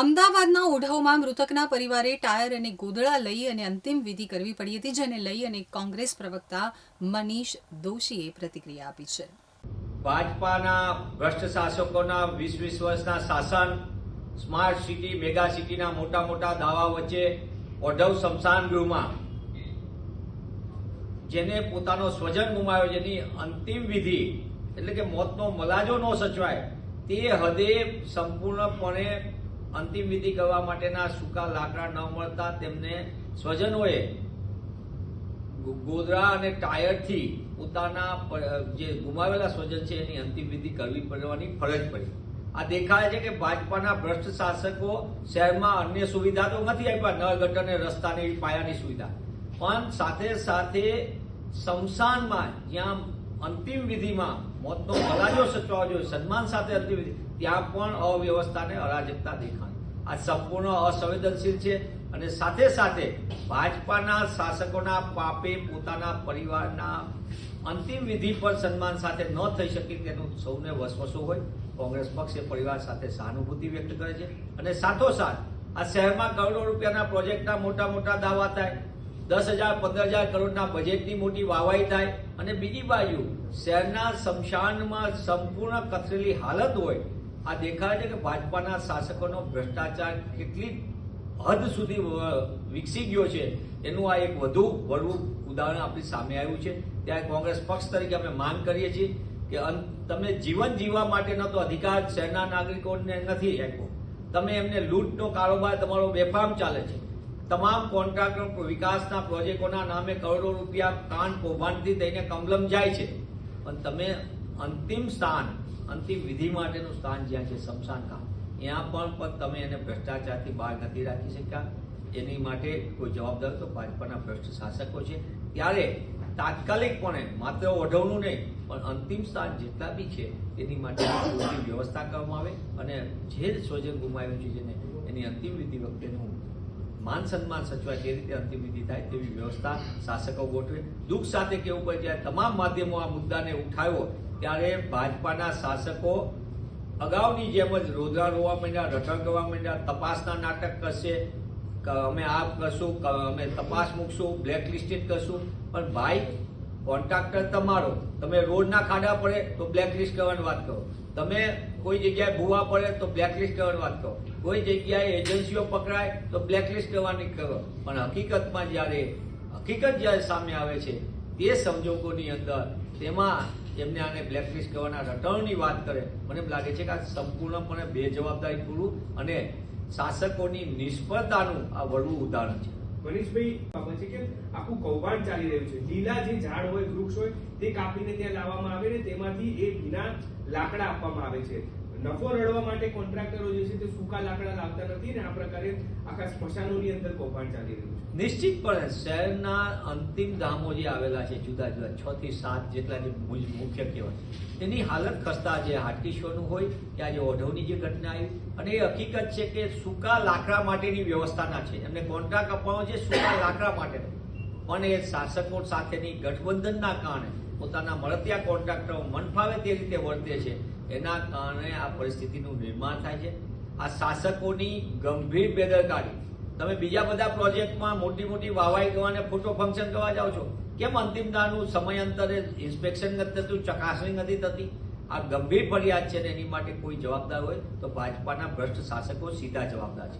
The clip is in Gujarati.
અમદાવાદના ઓઢવમાં મૃતકના પરિવારે ટાયર અને ગોદળા લઈ અને અંતિમ વિધિ કરવી પડી હતી, જેને લઈ અને કોંગ્રેસ પ્રવક્તા મનીષ દોશીએ પ્રતિક્રિયા આપી છે. ભાજપાના ભ્રષ્ટ શાસકોના વીસ વીસ વર્ષના શાસન, સ્માર્ટ સિટી, મેગા સિટીના મોટા મોટા દાવા વચ્ચે ઓઢવ સ્મશાન ગૃહમાં, જેને પોતાનો સ્વજન ગુમાવ્યો, જેની અંતિમ વિધિ, એટલે કે મોતનો મલાજો ન સચવાય, તે હદે સંપૂર્ણપણે અંતિમ વિધિ કરવા માટેના સૂકા લાકડા ન મળતા તેમને સ્વજનોએ ગોધરા અને ટાયરથી પોતાના જે ગુમાવેલા સ્વજન છે એની અંતિમ વિધિ કરવી પડવાની ફરજ પડી. આ દેખાય છે કે ભાજપાના ભ્રષ્ટ શાસકો શહેરમાં અન્ય સુવિધા તો નથી આપ્યા, નળ, ગટર ને રસ્તાની, પાયાની સુવિધા. પણ સાથે સાથે સ્મશાનમાં જ્યાં અંતિમ વિધિમાં મોતનો મલાજો સચવાવો જોઈએ, સન્માન સાથે અંતિમ વિધિ ત્યાં પણ અવ્યવસ્થાને અરાજકતા દેખાણ આ સંપૂર્ણ અસંવેદનશીલ છે અને સાથે સાથે ભાજપાના શાસકોના પાપે પોતાના પરિવારના અંતિમ વિધિ પર સન્માન સાથે ન થઈ શકે તેનું સૌને વસવસો હોય. કોંગ્રેસ પક્ષે પરિવાર સાથે સહાનુભૂતિ વ્યક્ત કરે છે અને સાથોસાથ આ શહેરમાં કરોડો રૂપિયાના પ્રોજેક્ટના મોટા મોટા દાવા થાય. દસ હજાર, પંદર હજાર કરોડના બજેટની મોટી વાવાઈ થાય અને બીજી બાજુ શહેરના સ્મશાનમાં સંપૂર્ણ કથરેલી હાલત હોય આ દેખાય છે કે ભાજપાના શાસકોનો ભ્રષ્ટાચાર કેટલી હદ સુધી વિકસી ગયો છે. એનું આ એક વધુ વડવું ઉદાહરણ આપણી સામે આવ્યું છે. ત્યારે કોંગ્રેસ પક્ષ તરીકે અમે માંગ કરીએ છીએ કે તમે જીવન જીવવા માટેનો તો અધિકાર શહેરના નાગરિકોને નથી આપ્યો. તમે એમને લૂંટનો કારોબાર, તમારો બેફામ ચાલે છે. તમામ કોન્ટ્રાક્ટર વિકાસના પ્રોજેક્ટોના નામે કરોડો રૂપિયા કાન કૌભાંડથી થઈને કમલમ જાય છે. પણ તમે અંતિમ સ્થાન અંતિમ વિધિ માટેનું સ્થાન જ્યાં છે શમશાન ગામ ત્યાં પણ પણ તમે એને ભ્રષ્ટાચારથી બહાર નથી રાખી શક્યા. એની માટે કોઈ જવાબદાર તો ભાજપાના ભ્રષ્ટ શાસકો છે. ત્યારે તાત્કાલિકપણે માત્ર ઓઢવનું નહીં, પણ અંતિમ સ્થાન જેટલા બી છે તેની માટે વ્યવસ્થા કરવામાં આવે અને જે સ્વજન ગુમાવ્યું છે જેને એની અંતિમ વિધિ વખતેનું માન સન્માન સચવાય તે રીતે અંતિમ વિધિ થાય તેવી વ્યવસ્થા શાસકો ગોઠવે. દુઃખ સાથે કેવું પડે જ્યારે તમામ માધ્યમો આ મુદ્દાને ઉઠાવ્યો ત્યારે ભાજપાના શાસકો અગાઉની જેમ જ રોદરા રોવા માંડ્યા, રટણ કરવા માંડ્યા, તપાસના નાટક કરશે. અમે આ કરશું અમે તપાસ મૂકશું બ્લેક લિસ્ટેડ કરશું. પણ ભાઈ, કોન્ટ્રાક્ટર તમારો. તમે રોડના ખાડા પડે તો બ્લેક લિસ્ટ કરવાની વાત કરો. તમે કોઈ જગ્યાએ ભૂવા પડે તો બ્લેક લિસ્ટ કરવાની વાત કરો. કોઈ જગ્યાએ એજન્સીઓ પકડાય તો બ્લેક લિસ્ટ કરવાની કરો. પણ હકીકતમાં જ્યારે, હકીકત જ્યારે સામે આવે છે તે સંજોગોની અંદર તેમાં એમને આને બ્લેકલિસ્ટ કરવાના રટણની વાત કરે, મને એમ લાગે છે કે આ સંપૂર્ણપણે બેજવાબદારી પૂરું અને શાસકોની નિષ્ફળતાનું આ વળવું ઉદાહરણ છે. મનીષભાઈ, ખબર છે કે આખું કૌભાંડ ચાલી રહ્યું છે. લીલા જે ઝાડ હોય, વૃક્ષ હોય, તે કાપીને ત્યાં લાવવામાં આવે ને તેમાંથી એ ભીના લાકડા આપવામાં આવે છે. નફો રડવા માટે કોન્ટ્રાક્ટરો જે છે તે સૂકા લાકડા લાવતા નથી ને આ પ્રકારે આખા સ્મશાનોની અંદર કૌભાંડ ચાલી રહ્યું છે. નિશ્ચિતપણે શહેરના અંતિમ ધામો જે આવેલા છે, જુદા જુદા, છ થી સાત જેટલા જે મુખ્ય કહેવાય તેની હાલત ખસ્તા છે હાટકીશોનું હોય, કે આજે ઓઢવની જે ઘટના આવી, અને એ હકીકત છે કે સૂકા લાકડા માટેની વ્યવસ્થાના છે. એમને કોન્ટ્રાક્ટ આપવાનો છે સૂકા લાકડા માટે. પણ એ શાસકો સાથેની ગઠબંધનના કારણે પોતાના મળતિયા કોન્ટ્રાક્ટરો મન ફાવે તે રીતે વર્તે છે. એના કારણે આ પરિસ્થિતિનું નિર્માણ થાય છે. આ શાસકોની ગંભીર બેદરકારી. તમે બીજા બધા પ્રોજેક્ટમાં મોટી મોટી વાવાઈ અને ફોટો ફંક્શન કરવા જાઓ છો. કેમ અંતિમ દાનનું સમયાંતરે ઇન્સ્પેક્શન નથી થતું, ચકાસણી નથી થતી? આ ગંભીર ફરિયાદ છે ને એની માટે કોઈ જવાબદાર હોય તો ભાજપાના ભ્રષ્ટ શાસકો સીધા જવાબદાર છે.